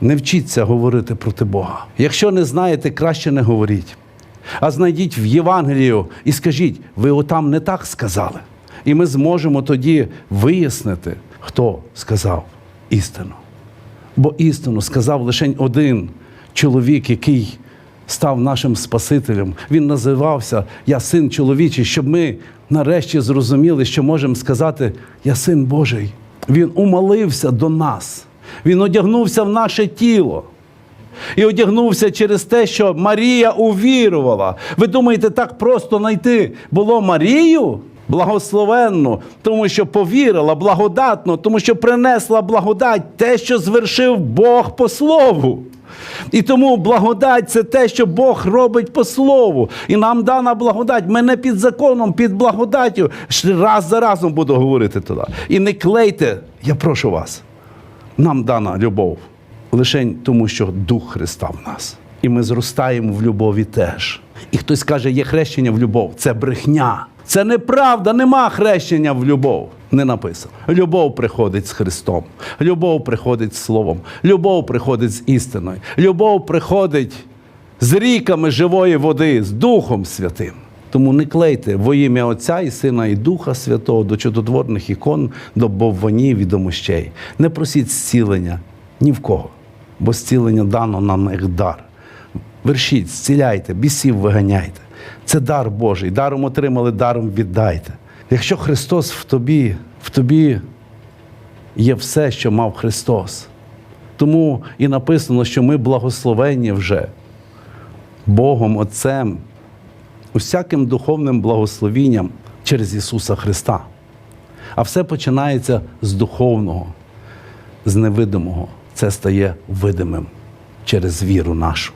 Не вчіться говорити проти Бога. Якщо не знаєте, краще не говоріть. А знайдіть в Євангелію і скажіть, ви отам не так сказали. І ми зможемо тоді вияснити, хто сказав істину. Бо істину сказав лише один чоловік, який став нашим Спасителем. Він називався Я син чоловічий, щоб ми нарешті зрозуміли, що можемо сказати Я син Божий. Він умолився до нас, він одягнувся в наше тіло. І одягнувся через те, що Марія увірувала. Ви думаєте, так просто знайти було Марію? Благословенну, тому що повірила, благодатно, тому що принесла благодать те, що звершив Бог по слову. І тому благодать це те, що Бог робить по слову. І нам дана благодать. Ми не під законом, під благодаттю. Раз за разом буду говорити туди. І не клейте, я прошу вас. Нам дана любов лише тому, що Дух Христа в нас. І ми зростаємо в любові теж. І хтось каже, є хрещення в любов. Це брехня. Це неправда, нема хрещення в любов. Не написано. Любов приходить з Христом, любов приходить з Словом, любов приходить з істиною, любов приходить з ріками живої води, з Духом Святим. Тому не клейте во ім'я Отця і Сина і Духа Святого до чудотворних ікон, до бовванів і до мощей. Не просіть зцілення ні в кого, бо зцілення дано нам як дар. Вершіть, зціляйте, бісів виганяйте. Це дар Божий. Даром отримали, даром віддайте. Якщо Христос в тобі, в тобі є все, що мав Христос. Тому і написано, що ми благословенні вже Богом Отцем, усяким духовним благословінням через Ісуса Христа. А все починається з духовного, з невидимого. Це стає видимим через віру нашу.